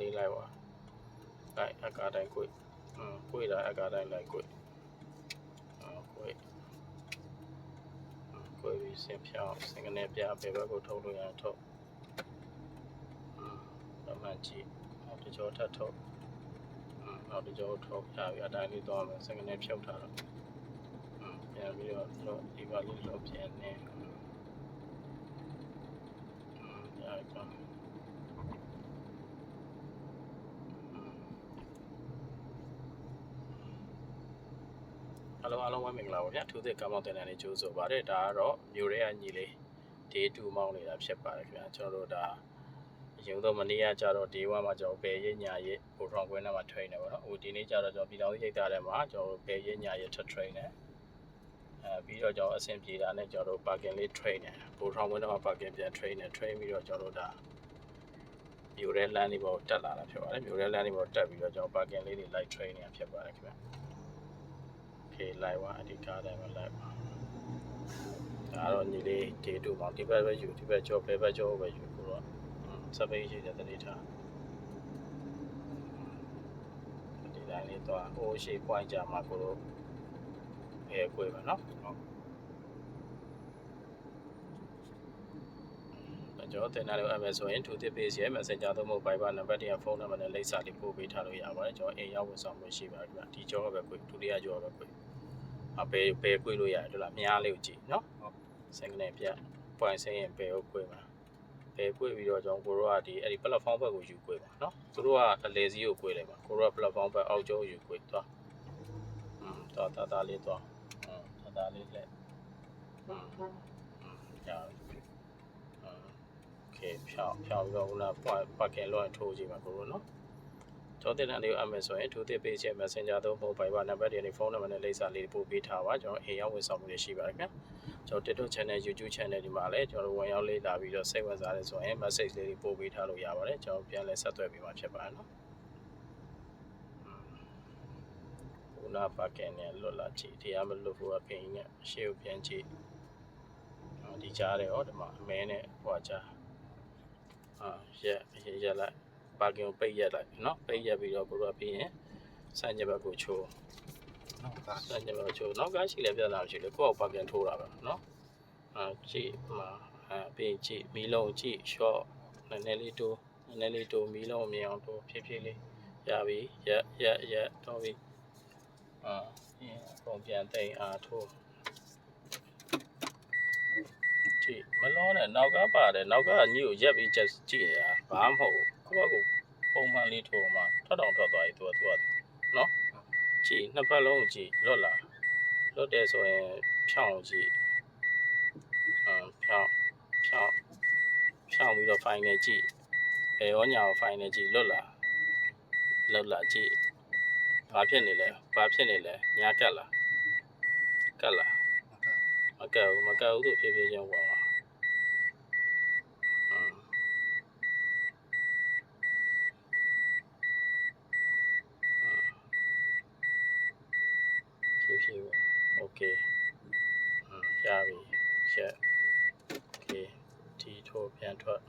လေးလိုက်ပါလိုက်အကာတိုင်းကိုอืมကိုတာအကာတိုင်းလိုက်ကိုအော်ကိုကိုပြီးစင်ဖြောင်းစင်ကနေပြဘယ်ဘက်ကိုထုတ်လို့ရအောင်ထုတ်อืมအမှန်ကြည့်နောက်တစ်ကြောထပ်ထုတ်อืมနောက်တစ်ကြောထုတ်ရပြီအတိုင်းလေးသွားမယ်စင်ကနေဖြုတ်ထားတော့อืมပြန်ပြီးတော့တော့ဒီပါလေးလောပြန်နေอืมอืมရ အားလုံးအားလုံးဝမ်းမင်္ဂလာပါဗျာသူသစ်ကမောင်းတင်တဲ့နေ့ကြိုးဆိုပါတယ်ဒါကတော့မြို့ရဲအညီလေး day 2မောင်းနေတာဖြစ်ပါတယ်ခင်ဗျာကျွန်တော်တို့ဒါအရင်တော့မနေ့ကကြတော့ day 1မှာကျွန်တော်ပယ်ရညာရဟိုထောင်ကွင်းထဲမှာ train နေပါတော့ဟိုဒီနေ့ကြတော့ကျွန်တော်ပြည်တော်ရိပ်သားထဲမှာကျွန်တော်ပယ်ရညာရထ train နေအဲပြီးတော့ကျွန်တော်အဆင်ပြေတာနဲ့ကျွန်တော်တို့ parking လေး train နေဟိုထောင်ကွင်းထဲမှာ parking ပြန် train နေ train ပြီးတော့ကျွန်တော်တို့ဒါမြို့ရဲလမ်းလေးပေါ်တက်လာတာဖြစ်ပါတယ်မြို့ရဲလမ်းလေးပေါ်တက်ပြီးတော့ကျွန်တော် parking လေးတွေ light train နေတာဖြစ်ပါတယ်ခင်ဗျာ โอเคလိုက်ပါအဒီကားတိုင်းမှာလိုက်ပါဒါတော့ညီလေးဒေတူပေါ့ဒီဘက်ပဲယူဒီဘက်ကြောဘယ်ဘက်ကြောပဲယူကိုတော့စပိတ်ရှိတဲ့တတိထားဒီတိုင်းလေးတော့ဟိုရှိ point ကြမှာကိုတော့အဲကွေးပါနော်ဟုတ်ကျွန်တော်တင်လာလို့အမယ်ဆိုရင်2 tip page ရဲ့ messenger သို့မဟုတ် Viber နံပါတ်တရားဖုန်းနံပါတ်နဲ့လိပ်စာလေးပို့ပေးထားလို့ရပါတယ်ကျွန်တော်အိမ်ရောက်ဝန်ဆောင်မှုရှိပါတယ်ခင်ဗျဒီကြောပဲကွေးဒုတိယကြောပဲကွေး အပေပေကွေးလို့ရတယ်တို့လားမြားလေးကိုကြည့်နော်ဟုတ်စင်ကနေပြပွိုင်စင်းရင်ပေကိုကွေးပါပေကွေးပြီးတော့ကျွန်တော်ကိုတို့ကဒီအဲ့ဒီ platform ဘက်ကိုယူကွေးပါနော်သူတို့ကအလေစီးကိုကွေးလိုက်ပါကိုတို့က platform ဘက်အောက်ကျောယူကွေးသွားอืมတော့တာတာလေးသွားอืมတာတာလေးလက်อืมอืมကြာပြီอืมโอเคဖြောင်းဖြောင်းပြီးတော့ခုနပတ်ကင်လောထိုးကြည့်ပါကိုတို့နော် ကျောင်းတင်တဲ့လေးကိုအမယ်ဆိုရင်ထိုးသစ်ပေးချက် Messenger သို့မဟုတ် Viber နံပါတ်တွေနဲ့ဖုန်းနံပါတ်နဲ့လိပ်စာလေးပို့ပေးထားပါကျွန်တော်အိမ်ရောက်ဝန်ဆောင်မှုတွေရှိပါတယ်ခင်ဗျာကျွန်တော် TikTok channel YouTube channel ဒီမှာလည်းကျွန်တော်ဝင်ရောက်လေ့လာပြီးတော့စိတ်ဝင်စားတယ်ဆိုရင် message လေးတွေပို့ပေးထားလို့ရပါတယ်ကျွန်တော်ပြန်လဲဆက်သွယ်ပေးမှာဖြစ်ပါတယ်နော်ခုနပါကင်နဲ့လွတ်လာကြည့်တရားမလွတ်ဘူးအပြင်နဲ့ရှေ့ကိုပြန်ကြည့်ဒီကြားတယ်ဟောဒီမှာအမဲနဲ့ဟိုကြားအာရက်ရက်လိုက် ပါကင်ကိုပိတ်ရက်လိုက်ပြီเนาะပိတ်ရက်ပြီးတော့ကိုတော့ပြီးရင်စံညဘက်ကိုချိုး နောက်က စံညဘက်ကိုချိုးနောက်ကရှိလဲပြဿနာမရှိလေကိုယ့်ကိုပါကင်ထိုးတာပဲเนาะအာကြည့်မှာအာပြီးရင်ကြည့်မီလုံးကြည့် short နည်းနည်းလေးတိုးနည်းနည်းလေးတိုးမီလုံးမြင်အောင်တိုးဖြည်းဖြည်းလေးရပြီရက်ရက်ရက်တော့ပြီအာပုံပြန်တိန်အားထိုးကြည့်မလုံးနဲ့နောက်ကပါတယ်နောက်ကညိကိုရက်ပြီးချက်ကြည့်နေတာဘာမှမဟုတ်ဘူး ကိုယ့်ဘက်ကိုပုံမှန်လေးထိုးမှာထွက်တောင်ထွက်သွားပြီသူကသူကနော်ကြည့်နှစ်ဖက်လုံးကြည့်လွတ်လာလွတ်တယ်ဆိုရင်ဖြောင်းကြည့်အမ်ဖြောင်းဖြောင်းဖြောင်းပြီးတော့ final ကြည့်ဘယ်ရောညာကို final ကြည့်လွတ်လာလွတ်လာကြည့်ဘာဖြစ်နေလဲဘာဖြစ်နေလဲညာကက်လားကက်လားနောက်ကမကက်ဘူးမကက်ဘူးသူဖြည်းဖြည်းချင်းဝင်ပါအမ် ဖြည်းဖြည်းဝင်โอเคအမ်ရပြီချက်โอเคဒီထိုးပြန်ထွက်